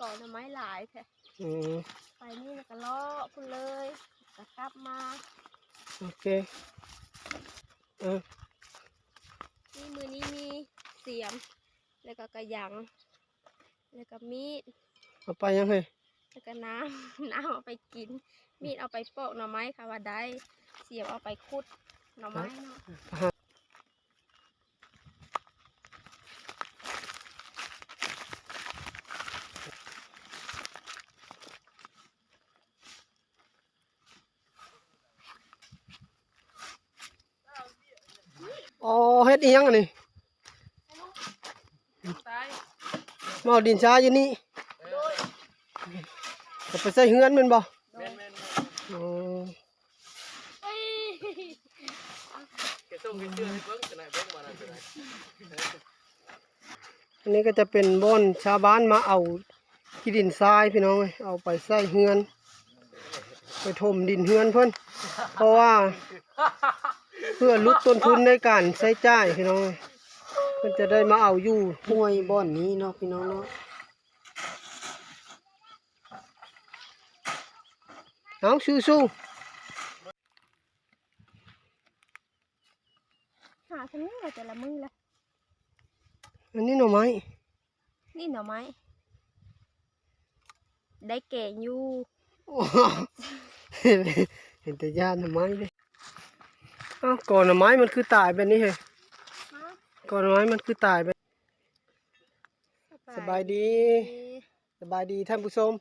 ก่อนหน่อไม้หลายแท้อืมไปนี่แล้วก็เลาะพุ่นเลยก็กลับมาโอเคเออนี่มือนี้มีเสียม แล้วก็กระหยัง แล้วก็มีดเอาไปยังไงแล้วก็น้ำ น้ำเอาไปกิน มีดเอาไปปอกหน่อไม้ค่ะว่าได้ เสียมเอาไปคุดหน่อไม้เนาะอ๋อ เฮ็ดอีหยังอันนี้มาเอาดินช้าอยู่นี่ก็ไปใส่เฮือนมันบ่แม่นแม่นอ๋อเอ้ยแกส่งแกเชื่อให้เบิ่งจะไหนเบิ่งมานั่นนอันนี้ก็จะเป็นบ่อนชาวบ้านมาเอาที่ดินทรายพี่น้องเอ้ยเอาไปใส่เฮือน ไปถมดินเฮือนเพิ่นเพราะว่า เพื่อลดต้นทุนในการใช้จ่ายพี่น้องเอ้ยเพิ่นจะได้มาเอาอยู่ห้วยบ่อนนี้เนาะพี่น้องเนาะเอาสู้หาทำนี่เลยแต่ละมือละๆอันนี้หน่อไม้ นี่หน่อไม้ ได้แก่อยู่โอ้โหเห็นเห็นแต่ญาติหน่อไม้เลยเอ้า ก่อนหน่อไม้มันคือตายแบบนี้เหรอก่อนหน่อไม้มันคือตายแบบสบายดี สบายดีท่านผู้ชม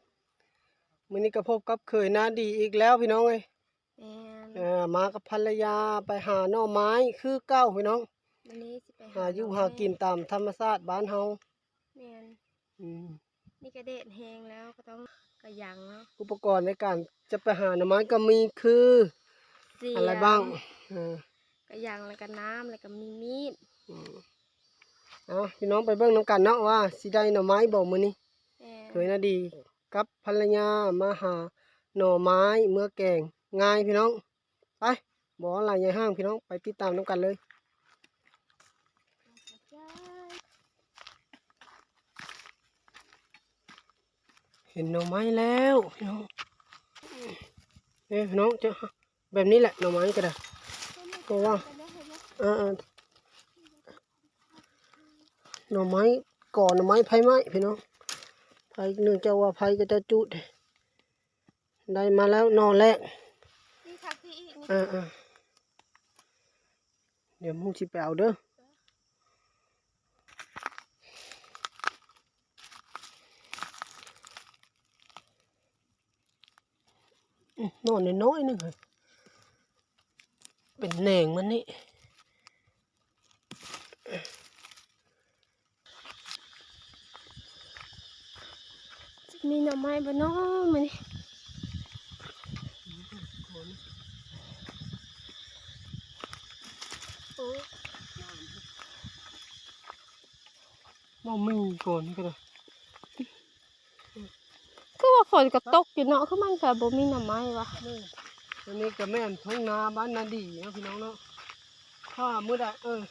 มื้อนี้ก็พบกับเคยหน้าดีอีกแล้วพี่น้องเอ้ยแม่นเออมากับภรรยาไปหาหน่อไม้คือเก้าพี่น้องวันนี้สิไปหาอยู่หากินตามธรรมชาติบ้านเฮาแม่นอืมนี่กระเด็ดแหงแล้วก็ต้องกระหยังเนาะอุปกรณ์ในการจะไปหาหน่อไม้ก็มีคือ เสียมอะไรบ้างเออกระหยังแล้วก็น้ำแล้วก็มีมีดอืมเอาพี่น้องไปเบิ่งน้ำกันเนาะว่าสิได้หน่อไม้บ่มื้อนี้แม่นเคยนาดีกับภรรยามาหาหน่อไม้เมื่อแกงง่ายพี่น้องไปบอกอะไรใหญ่ห้างพี่น้องไปติดตามน้ำกันเลย เห็นหน่อไม้แล้วพี่น้องเอ้ยพี่น้องจะ แบบนี้แหละหน่อไม้ก็ได้เพราะว่าเออเออหน่อไม้ก่อนหน่อไม้ไผ่ไม้พี่น้องไผ่เนื่องจากว่าไผ่ก็จะจุด ได้มาแล้วหนอแรกนี่ค่ะพี่อีกนี่เออเออเดี๋ยวมูสิไปเอาเด้ออืมนอนน้อยๆนึงเหรอเป็น แหน่งมันนี่มีหน่อไม้บ่เน้อมันนี่โอ้มอมีก่อนก็ได้คือว่าฝนก็ตกอยู่เนาะคือมันก็บ่มีหน่อไม้วะ อันนี้ก็แม่นท้องนาบ้านนาดีนะพี่น้องเนาะถ้าเมื่อใดเออ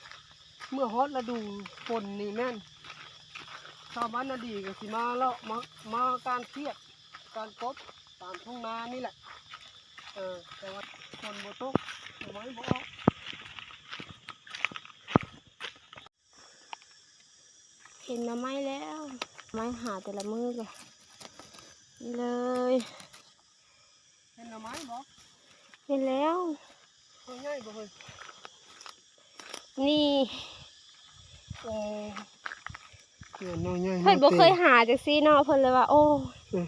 เมื่อฮอตฤดูฝนนี่แม่นชาวบ้านนาดีก็สิมาเลาะมามาการเครียดการกบตามท้องนานี่แหละ เออแต่ว่าฝนบ่ตกหน่อไม้บ่ออกเห็นหน่อไม้แล้วไม้หาแต่ละมือเลยนี่เลย เห็นหน่อไม้บ่ เห็นแล้วตัวใหญ่บ่เฮ้ยนี่โอ้เห็นหน่อใหญ่เพิ่นบ่เคยหาจักซี่เนาะเพิ่นเลยว่า โอ้อืม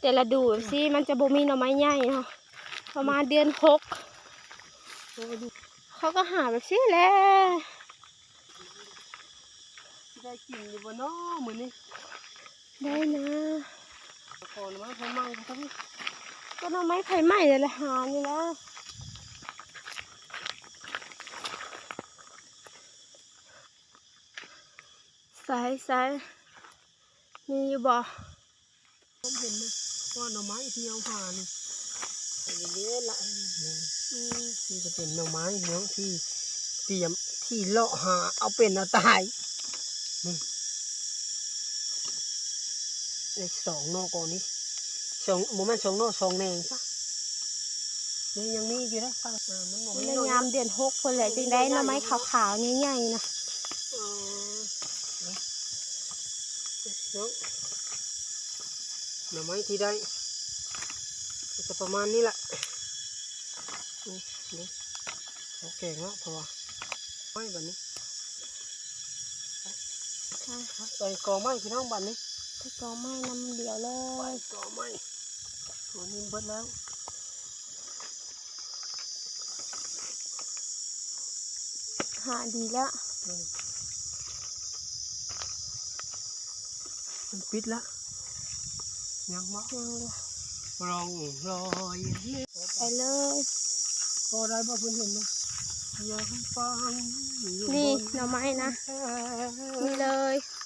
แต่ละดูแบบซี่มันจะบ่มีหน่อไม้ใหญ่เนาะประมาณเดือนหกโอ้ดูเขาก็หาแบบซี่แหละได้กินอยู่บ่เนาะมื้อนี้ได้นะก่อนหน่อไม้ไผไหม้ ก็ทั้งก็หน่อไม้ไผ่ไหม้เลยแหละหานี่แหละสายสายมีอยู่บ่ผมเห็นนะว่าหน่อไม้ที่เอาผ่านี่อันนี้ละนี่อืมนี่จะเป็นหน่อไม้เนาะที่เตรียมที่เลาะหาเอาเป็นเอาตายนี่ในสองนอกก่อนนี้ สองโมเมนต์สองนอกสองแนงซะนี่ยังมีอยู่นะฟังอ่ามันบ่มันมีเลยน้อยยามเดือนหกคนแหละจึงได้หน่อไม้ขาวๆใหญ่ๆนะเออเนาะเนาะหน่อไม้ที่ได้ก็จะประมาณนี้แหละนี่นี่เขาแกงแล้วเพราะว่าไม้แบบนี้ค่ะใส่กอไม้พี่น้องบันนี้ถ้า กองไม้น้ำเดียวเลใส่ยกอไม้ตัวนี้เบิดแล้วหาดีแล้วอืมมันปิดแล้วยังวะยังเลยร่องรอยเล็บไปเลยก็ได้บ่เพิ่นเห็นนะยังฟังอยู่นี่บหน่อไม้นะแพร่นี่เลยเ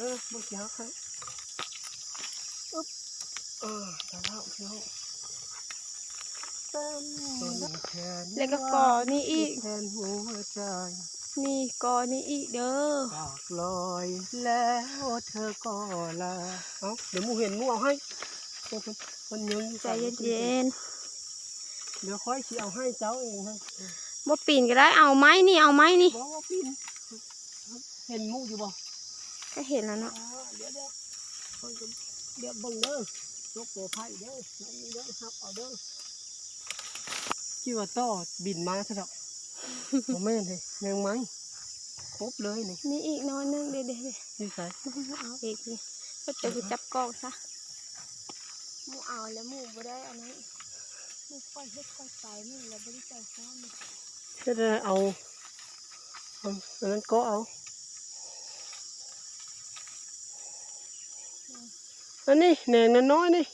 ออบ่อยากให้อึ๊บเออแต่แล้วพี่น้องตัวนี้แทนแล้วก็กอนี่อีกแทนหัวใจนี่กอนี่อีกเด้อปากลอยแล้วเธอก็ลาเอ้าเดี๋ยวหมูเห็นหมูเอาให้เดี๋ยวเพิ่นเพิ่นยังใจเย็นเดี๋ยวค่อยสิเอาให้เจ้าเองนะๆบ่ปีนก็ได้เอาไม้นี่เอาไม้นี่บอกว่าปินเห็นหมูอยู่บ่ ก็เห็นแล้วเนาะอ่าเดี๋ยวเดี๋ยวเพิ่นก็เดี๋ยวเบิ่งเด้อยกตัวไผ่เด้อนั่นนี่เด้อครับเอาเด้อคิดว่าต่อบินมาซะดอกบ่แม่นเลยแมงไม้ครบเลยนี่นี่อีกน้อยนึงเด็ดๆนี่ใส่เอาอีกนี่ก็จะไปจับกล้องซะหมูเอาแล้วหมูบ่ได้อันนั้นหมูค่อยเฮ็ดค่อยไปหมูแล้วบ่ได้ใจซ้อนจะได้เอาเอาอันนั้นก็เอา อันนี้แหนงน้อยๆนี่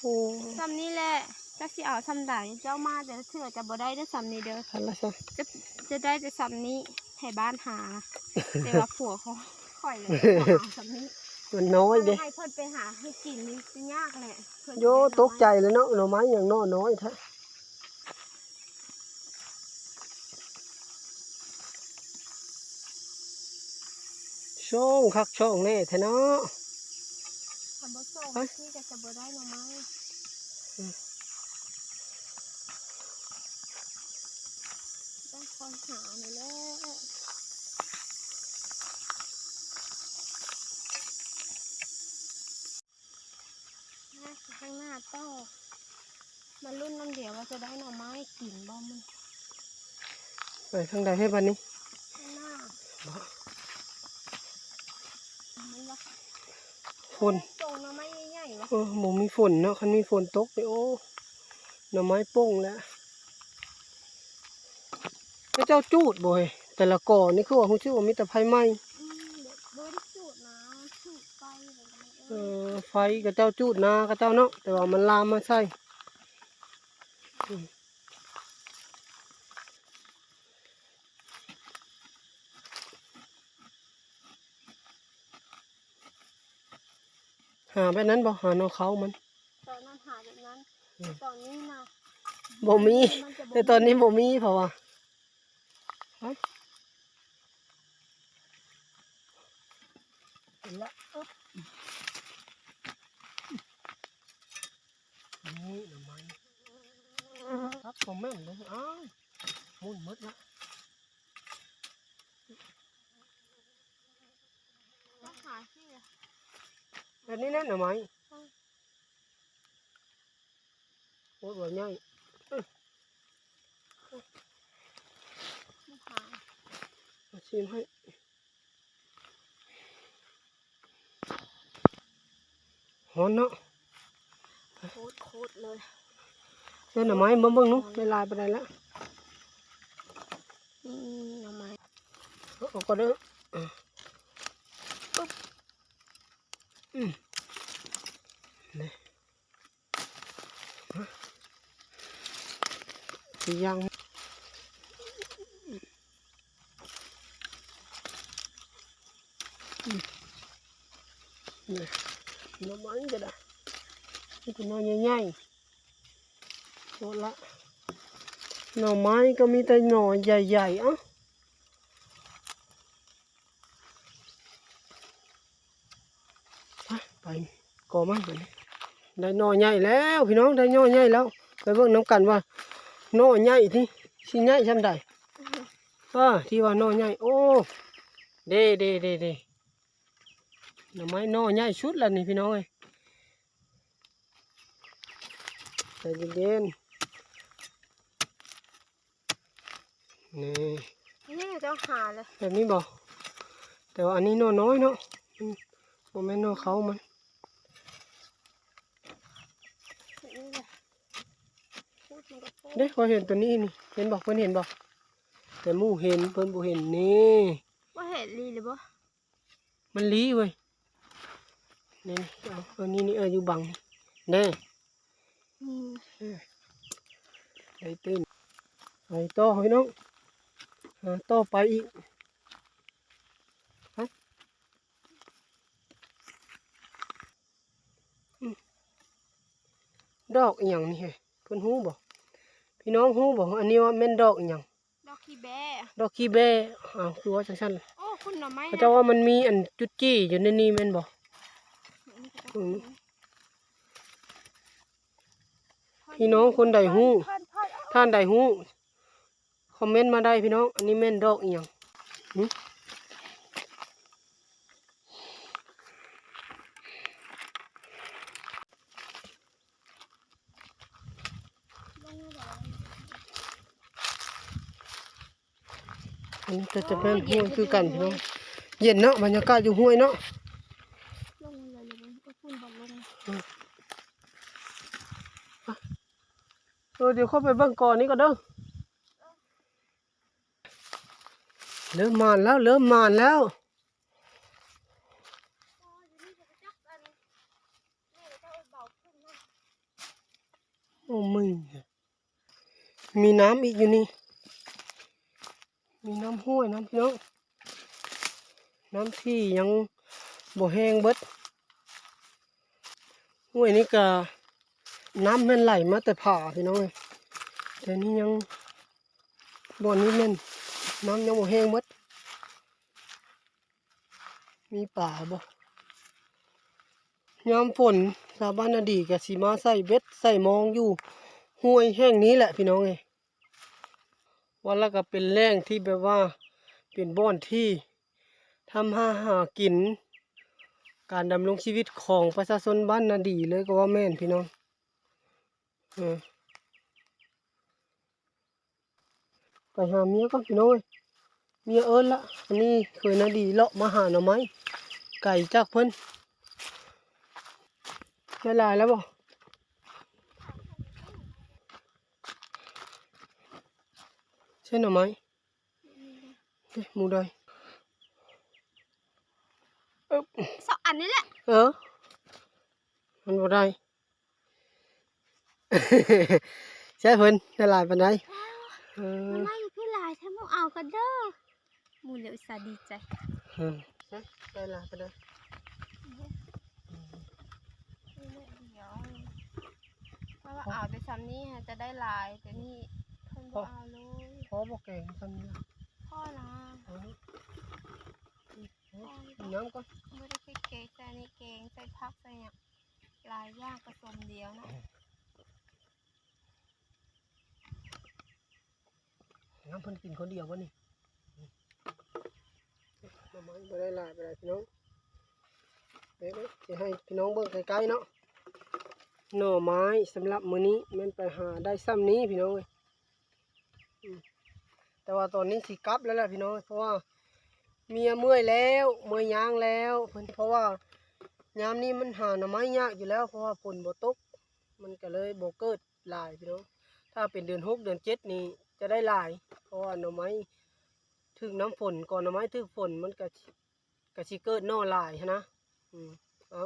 โอ้ซ้ำนี่แหละจักสิเอาซ้ำใดเจ้ามาแต่เถื่อจะบ่ได้เด้อซ้ำนี้เด้อทันละซะจะจะได้แต่ซ้ำนี้ให้บ้านหาแต่ว่าผัวเขาค่อยเลยบ่เอาซ้ำนี้มันน้อยเด้ให้เพิ่นไปหาให้กินนี่สิยากแหละเพิ่นโยตกใจเลยเนาะหน่อไม้อย่างน้อยน้อยแท้ช่องคักช่องแน่แท้เนาะ ทำบ่ส่งเอ้ยที่จะจะบ่ได้หน่อไม้อืมต้องคอยหานี่แหละน่าสิข้างหน้าต่อมารุ่นน้ำเดียวว่าจะได้หน่อไม้กินบ่มันไปทางใดให้บันนี้ข้างหน้ามันว่า ฝ นตรงหน่อไม้ใหญ่ๆวะเออหมูมีฝนเนาะคันมีฝนตกนี่โอ้หน่อไม้โป่งแล้วพระเจ้าจูดบ่ยแต่ละก่อนี่คือว่าฮู้ชื่อว่ามีแต่ไฟไหม้อืมเดี๋ยวบ่ได้สูตรนะสูตรไปอะไรกันเอเอออไฟกับเจ้าจูดนากับเจ้าเนาะแต่ว่ามันลามมาใส่ หาแบบนั้นบ่หาเนาเขามัน ตอนนั้นหาแบบนั้นอืมตอนนี้นะบ่มีนจะแต่ตอนนี้บ่มีเพราะว่าเฮ้ยเห็นละอึ๊บนี่หน่อไม้ครับผมแม่นเลยอ้าวมุ่นหมดละ ต้องหาที่ แบบนี้แน่หน่อไม้โอ้ยบ่ใหญ่ต้องหามาชิมให้หอนเนาะโคตรโคตรเลยเจ้าหน่อไม้มาเบิ่งนู้นลายไปได้แล้วอืมหน่อไม้เอาก็เด้ออะปึ๊บอืมนี่ฮะสี ยังนี่หน่อไม้ก็ได้นี่เป็นหน่อใหญ่ๆโอ้ละหน่อไม้ก็มีแต่หน่อใหญ่ๆเอ้าไปก่อมันไปได้หน่อใหญ่แล้ว พี่น้องได้หน่อใหญ่แล้ว ไปเบิ่งน้ำกันว่า น่อใหญ่ที่สิใหญ่ซำใดอ่าที่ว่าหน่อใหญ่โอ้เด้เด้เด้เด้หน่อไม้หน่อใหญ่ชุดแล้วนี่พี่น้องเอ้ยใจเย็นๆนี่นี่จะหาเลยแบบนี้บอกแต่ว่าอันนี้หน่อน้อยเนาะอืมบ่แม่นหน่อเขามันนี่แหละพูด มันก็พูดเด้พอเห็นตัวนี้นี่ เห็นบอกเพิ่นเห็นบอกแต่หมู่เห็นเพิ่นบ่เห็นนี่ว่าเห็นลีหรือบ่มันลีเว้ยนี่นี่เอาเออนี่นี่เอออยู่บังนี่แน่นี่ไอ้ตื่นไปต่อพี่น้องหาต่อไปอีกฮะอืมดอกอีหยังนี่เฮ้ยเพิ่นฮู้บ่ พี่น้องฮู้บ่อันนี้ว่าแม่นดอกอีหยังดอกขี้แบดอกขี้แบ้อ้าวคือว่าจังซั่นโอ้คุณหน่อไม้เขาเจ้าว่ามันมีอันจุดจี้อยู่ในนี้แม่นบ่ อืม พี่น้องคนใดฮู้พันพันท่านใดฮู้คอมเมนต์มาได้พี่น้อง อันนี้แม่นดอกอีหยังหึ อันนี้ก็จะเป็นห้วยคือกันพี่น้องเย็นเนาะบรรยากาศอยู่ห้วยเนาะลงเลยเลยก็คุณบอกลงเออเดี๋ยวเข้าไปบิ่งก่อนนี้ก็เด้อเริ่มมานแล้วเริ่มมานแล้วโอ้มึงมีน้ำอีกอยู่นี่ มีน้ำห้วยน้ำพี่น้องน้ำที่ยังบ่แห้งเบิดห้วยนี่ก็น้ำมันไหลมาแต่ผ่าพี่น้องแต่นี่ยังบ่อนี้แม่นน้ำยังบ่แห้งเบิดมีป่าบ่ยามฝนชาวบ้านนาดีก็สิมาใส่เบ็ดใส่มองอยู่ห้วยแห้งนี้แหละพี่น้องเอ้ย วันละก็เป็นแหล่งที่แบบว่าเป็นบ่อนที่ทำห้าหากิน การดำรงชีวิตของประชาชนบ้านนาดีเลยก็ว่าแม่นพี่น้องอไปหาเมียก่อนพี่น้องเมียเอิ้นละอันนี้เคยนาดีเลาะมาหาหน่อไม้ไก่จากเพิ่นได้หลายแล้วบ่ ช่หน่อไม้เฮ้ยหมูดอยเอ๊บสองอันนี้แหละ เออ มันบ่ได้ใช่เพิ่นได้หลายปานใดเอมันอไม่พี่ลายถ้ามึงเอากันเด้อมูเหลียวอุตส่าห์ดีใจเออใช่ได้หลายปานใดเดี๋ยวเพราะว่าเอาไปซ้ำนี้ฮะจะได้หลายแต่นี่เพิ่นบ่เอาเลย พอบ่เก่งซั่นนี่ล่ะพ่อนะเอานี่เอาน้ำก่อนไม่ได้คิดเกงใส่ในเกงใส่พักใส่เนี่ยหลายอย่างผสมเดียวนะน้ำเพิ่นกินคนเดียวบ่นี่หน่อไม้บ่ได้หลายปานใดพี่น้องเดี๋ยวๆสิให้พี่น้องเบิ่งใกล้ๆเนาะหน่อไม้สำหรับมื้อนี้แม่นไปหาได้ซ้ำนี้พี่น้องเอ้ยอืม แต่ว่าตอนนี้สิกลับแล้วแหละพี่น้อง เพราะว่าเมียเมื่อยแล้วเมื่อยยางแล้วเพราะว่ายามนี้มันหาหน่อไม้ยากอยู่แล้ว เพราะว่าฝนบ่ตก มันก็เลยบ่เกิดลายพี่น้อง ถ้าเป็นเดือนหกเดือนเจ็ดนี่จะได้ลาย เพราะว่าหน่อไม้ถึงน้ำฝนก่อนหน่อไม้ถึงฝนมันก็สิก็สิเกิดนอลายนนะอืมเอา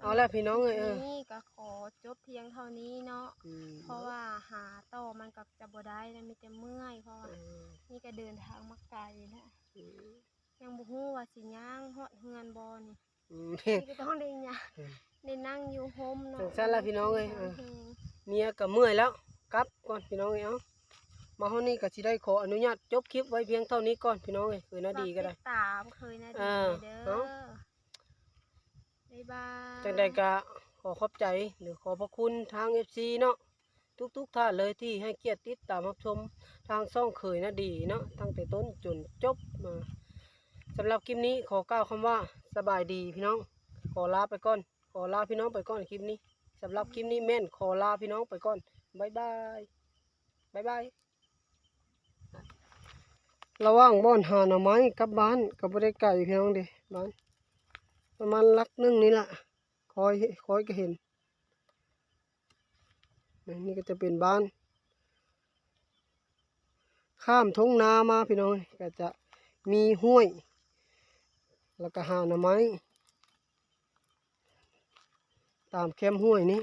เอาละพี่น้องเอ้ยเออนี่ก็ขอจบเพียงเท่านี้เนาะ อืมเพราะว่าหาต่อมันกับจะบ่ได้นะมีแต่เมื่อยเพราะว่าเออนี่ก็เดินทางมาไกลนะอืมยังบ่ฮู้ว่าสิย่างฮอดเฮือนบ่นี่อืม นี่ก็ต้องได้ย่างเออได้นั่งอยู่โฮมเนาะจังซั่นล่ะพี่น้องเอ้ยเออเออ เมียก็เมื่อยแล้วกลับก่อนพี่น้องเอ้ยเอามาห้องนี้ก็สิได้ขออนุญาตจบคลิปไว้เพียงเท่านี้ก่อนพี่น้องเอ้ยคือนาดีก็ได้ ฝาติตามเคยนะดีอ่าเด้เนาะอ บ๊ายายบายจังใดก็ขอขอบใจหรือขอพระคุณทาง FC เนาะทุกๆท่านเลยที่ให้เกียรติติดตามรับชมทางซ่องเคยนะดีเนาะตั้งแต่ต้นจนจบมาสำหรับคลิปนี้ขอกล่าวคำว่าสบายดีพี่น้อง ขอลาไปก่อน ขอลาพี่น้องไปก่อนคลิปนี้สำหรับคลิปนี้แม่นขอลาพี่น้องไปก่อนบายบายบายบายระหว่างบ้อนหาหน่อไม้กับบ้านกับบ่ได้ไก่พี่น้องเด้บ้าน ประมาณลักนึงนี้ล่ะคอยคอยก็เห็นนี่ก็จะเป็นบ้าน ข้ามท้องนามาพี่น้องก็จะมีห้วย แล้วก็หาหน่อไม้ ตามแคมห้วยนี้